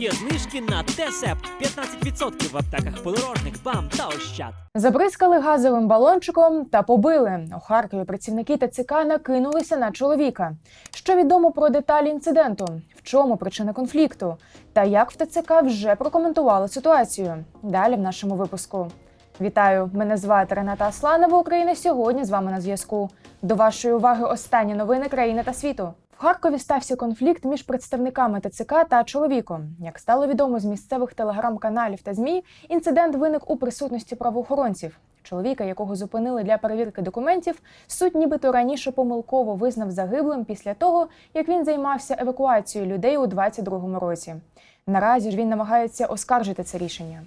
Є знижки на Тесепт 15% в аптеках подорожник, бам та ощад. Забризкали газовим балончиком та побили. У Харкові працівники ТЦК накинулися на чоловіка. Що відомо про деталі інциденту? В чому причина конфлікту? Та як в ТЦК вже прокоментували ситуацію? Далі в нашому випуску. Вітаю! Мене звати Рената Асланова. Україна сьогодні з вами на зв'язку. До вашої уваги останні новини країни та світу. В Харкові стався конфлікт між представниками ТЦК та чоловіком. Як стало відомо з місцевих телеграм-каналів та ЗМІ, інцидент виник у присутності правоохоронців. Чоловіка, якого зупинили для перевірки документів, суд нібито раніше помилково визнав загиблим після того, як він займався евакуацією людей у 22-му році. Наразі ж він намагається оскаржити це рішення.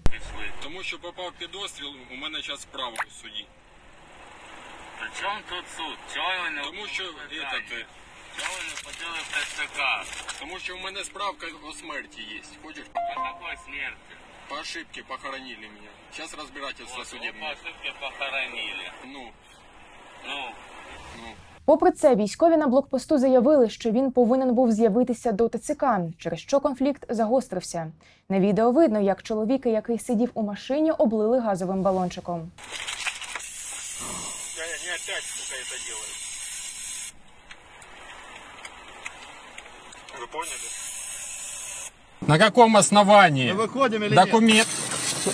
Тому що попав підозріл, у мене зараз справа у суді. При чому тут суд? Чого не Тому що питання? этот, Чого ви не ходили в ТЦК? тому що в мене справка о смерті є. Хочеш? По какой смерти? По ошибке похоронили меня. Сейчас разбирательство Вот, вы по судебное. ошибке похоронили. Ну, Ну, ну. Попри це, військові на блокпосту заявили, що він повинен був з'явитися до ТЦК, через що конфлікт загострився. На відео видно, як чоловіка, який сидів у машині, облили газовим балончиком. Не опять, сука, это делают. Вы поняли? На каком основании? Выходим или Документ.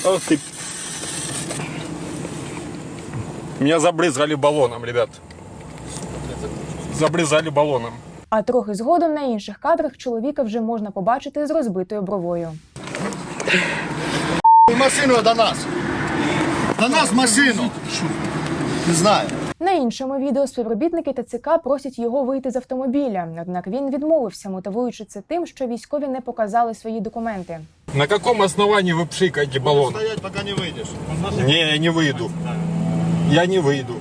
Ох ты. Меня забрызгали баллоном, ребят. Забрызгали баллоном. А трохи згодом на інших кадрах чоловіка вже можна побачити з розбитою бровою. нет? Машину до нас. До нас машину. Не знаю. На іншому відео співробітники ТЦК просять його вийти з автомобіля. Однак він відмовився, мотивуючи це тим, що військові не показали свої документи. На каком основании вы пшикаете баллоном? Стоять, пока не выйдешь. Не, я не выйду. Я не выйду.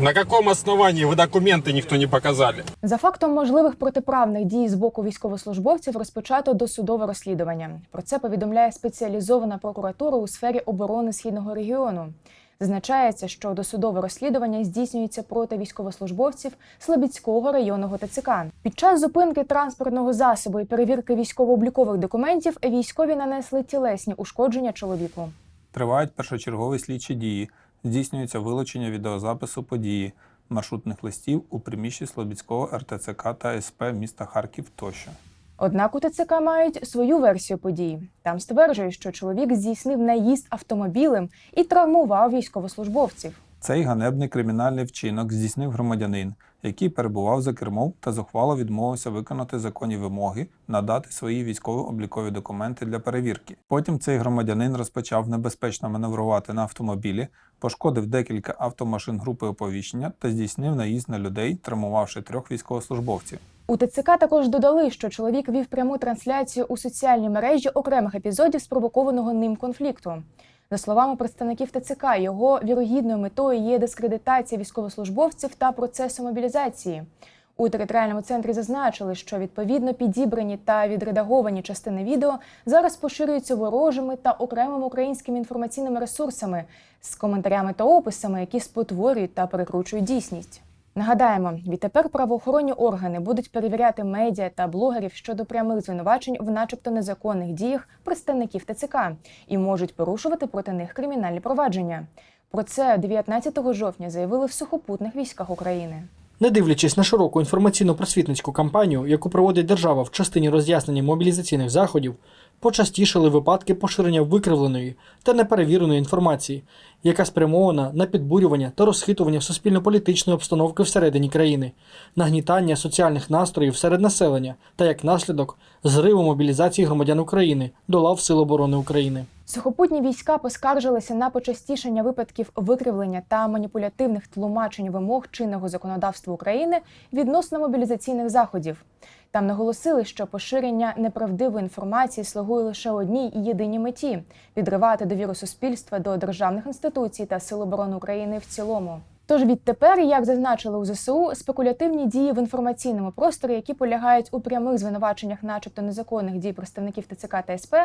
На каком основании вы документы никто не показали? За фактом можливих протиправних дій з боку військовослужбовців розпочато досудове розслідування. Про це повідомляє спеціалізована прокуратура у сфері оборони східного регіону. Зазначається, що досудове розслідування здійснюється проти військовослужбовців Слобідського районного ТЦК. Під час зупинки транспортного засобу і перевірки військово-облікових документів військові нанесли тілесні ушкодження чоловіку. Тривають першочергові слідчі дії. Здійснюється вилучення відеозапису події, маршрутних листів у приміщенні Слобідського РТЦК та СП міста Харків тощо. Однак у ТЦК мають свою версію подій. Там стверджують, що чоловік здійснив наїзд автомобілем і травмував військовослужбовців. Цей ганебний кримінальний вчинок здійснив громадянин, який перебував за кермом та зухвало відмовився виконати законні вимоги, надати свої військово-облікові документи для перевірки. Потім цей громадянин розпочав небезпечно маневрувати на автомобілі, пошкодив декілька автомашин групи оповіщення та здійснив наїзд на людей, травмувавши трьох військовослужбовців. У ТЦК також додали, що чоловік вів пряму трансляцію у соціальній мережі окремих епізодів спровокованого ним конфлікту. За словами представників ТЦК, його вірогідною метою є дискредитація військовослужбовців та процесу мобілізації. У територіальному центрі зазначили, що відповідно підібрані та відредаговані частини відео зараз поширюються ворожими та окремими українськими інформаційними ресурсами з коментарями та описами, які спотворюють та перекручують дійсність. Нагадаємо, відтепер правоохоронні органи будуть перевіряти медіа та блогерів щодо прямих звинувачень в, начебто, незаконних діях представників ТЦК і можуть порушувати проти них кримінальні провадження. Про це 19 жовтня заявили в сухопутних військах України. Не дивлячись на широку інформаційно-просвітницьку кампанію, яку проводить держава в частині роз'яснення мобілізаційних заходів, почастішали випадки поширення викривленої та неперевіреної інформації, яка спрямована на підбурювання та розхитування суспільно-політичної обстановки всередині країни, нагнітання соціальних настроїв серед населення та як наслідок зриву мобілізації громадян України до лав Сил оборони України. Сухопутні війська поскаржилися на почастішення випадків викривлення та маніпулятивних тлумачень вимог чинного законодавства України відносно мобілізаційних заходів. Там наголосили, що поширення неправдивої інформації слугує лише одній і єдиній меті підривати довіру суспільства до державних інституцій та сил оборони України в цілому. Тож відтепер, як зазначили у ЗСУ, спекулятивні дії в інформаційному просторі, які полягають у прямих звинуваченнях, начебто незаконних дій представників ТЦК та СП,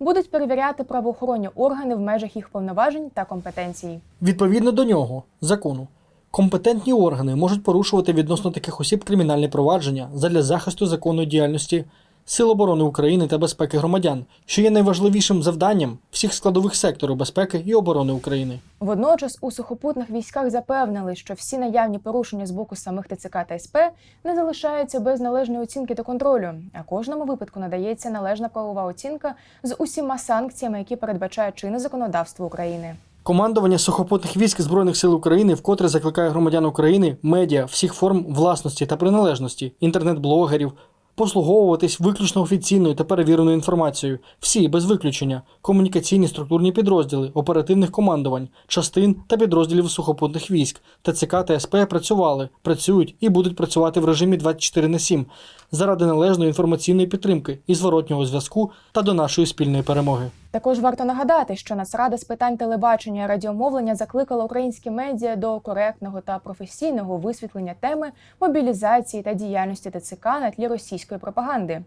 будуть перевіряти правоохоронні органи в межах їх повноважень та компетенцій. Відповідно до нього, закону, компетентні органи можуть порушувати відносно таких осіб кримінальне провадження задля захисту законної діяльності Сил оборони України та безпеки громадян, що є найважливішим завданням всіх складових секторів безпеки і оборони України. Водночас у сухопутних військах запевнили, що всі наявні порушення з боку самих ТЦК та СП не залишаються без належної оцінки та контролю, а кожному випадку надається належна правова оцінка з усіма санкціями, які передбачає чинне законодавство України. Командування сухопутних військ Збройних сил України вкотре закликає громадян України, медіа всіх форм власності та приналежності, інтернет-блогерів, послуговуватись виключно офіційною та перевіреною інформацією. Всі без виключення, комунікаційні структурні підрозділи, оперативних командувань, частин та підрозділів сухопутних військ, ТЦК та СП працювали, працюють і будуть працювати в режимі 24 на 7 заради належної інформаційної підтримки і зворотнього зв'язку та до нашої спільної перемоги. Також варто нагадати, що Нацрада з питань телебачення і радіомовлення закликала українські медіа до коректного та професійного висвітлення теми мобілізації та діяльності ТЦК на тлі російської пропаганди.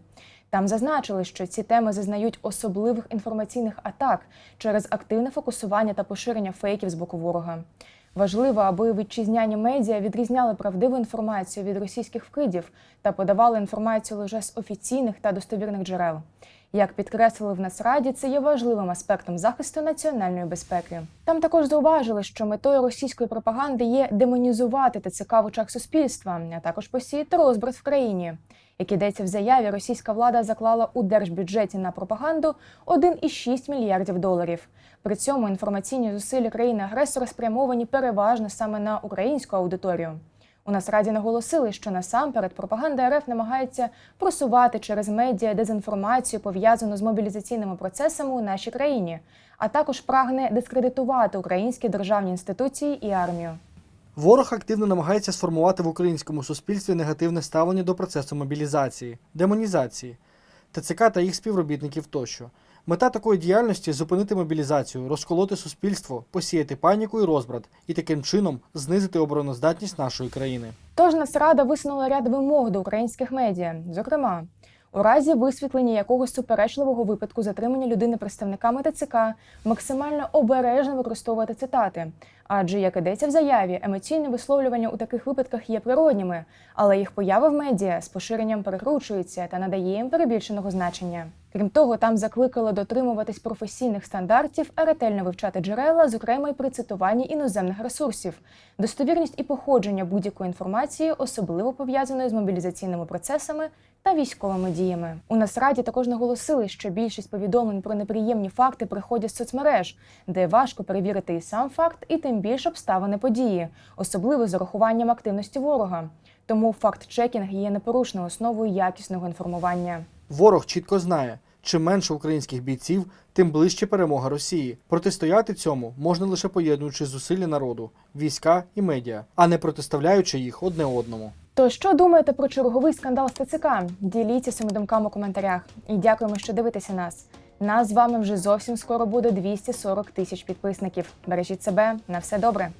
Там зазначили, що ці теми зазнають особливих інформаційних атак через активне фокусування та поширення фейків з боку ворога. Важливо, аби вітчизняні медіа відрізняли правдиву інформацію від російських вкидів та подавали інформацію лише з офіційних та достовірних джерел. Як підкреслили в Нацраді, це є важливим аспектом захисту національної безпеки. Там також зауважили, що метою російської пропаганди є демонізувати ТЦК в очах суспільства, а також посіяти розбрат в країні. Як йдеться в заяві, російська влада заклала у держбюджеті на пропаганду 1,6 мільярдів доларів. При цьому інформаційні зусилля країни-агресора спрямовані переважно саме на українську аудиторію. У Нацраді наголосили, що насамперед пропаганда РФ намагається просувати через медіа дезінформацію, пов'язану з мобілізаційними процесами у нашій країні, а також прагне дискредитувати українські державні інституції і армію. Ворог активно намагається сформувати в українському суспільстві негативне ставлення до процесу мобілізації, демонізації, ТЦК та їх співробітників тощо. Мета такої діяльності зупинити мобілізацію, розколоти суспільство, посіяти паніку і розбрат і таким чином знизити обороноздатність нашої країни. Тож Нацрада висунула ряд вимог до українських медіа, зокрема. У разі висвітлення якогось суперечливого випадку затримання людини представниками ТЦК максимально обережно використовувати цитати. Адже, як ідеться в заяві, емоційні висловлювання у таких випадках є природніми, але їх поява в медіа з поширенням перекручується та надає їм перебільшеного значення. Крім того, там закликали дотримуватись професійних стандартів, а ретельно вивчати джерела, зокрема й при цитуванні іноземних ресурсів. Достовірність і походження будь-якої інформації особливо пов'язаної з мобілізаційними процесами та військовими діями. У Нацраді також наголосили, що більшість повідомлень про неприємні факти приходять з соцмереж, де важко перевірити і сам факт, і тим більше обставини події, особливо з урахуванням активності ворога. Тому факт-чекінг є непорушною основою якісного інформування. Ворог чітко знає, чим менше українських бійців, тим ближче перемога Росії. Протистояти цьому можна лише поєднуючи зусилля народу, війська і медіа, а не протиставляючи їх одне одному. То що думаєте про черговий скандал з ТЦК? Діліться своїми думками у коментарях. І дякуємо, що дивитеся нас. Нас з вами вже зовсім скоро буде 240 тисяч підписників. Бережіть себе на все добре.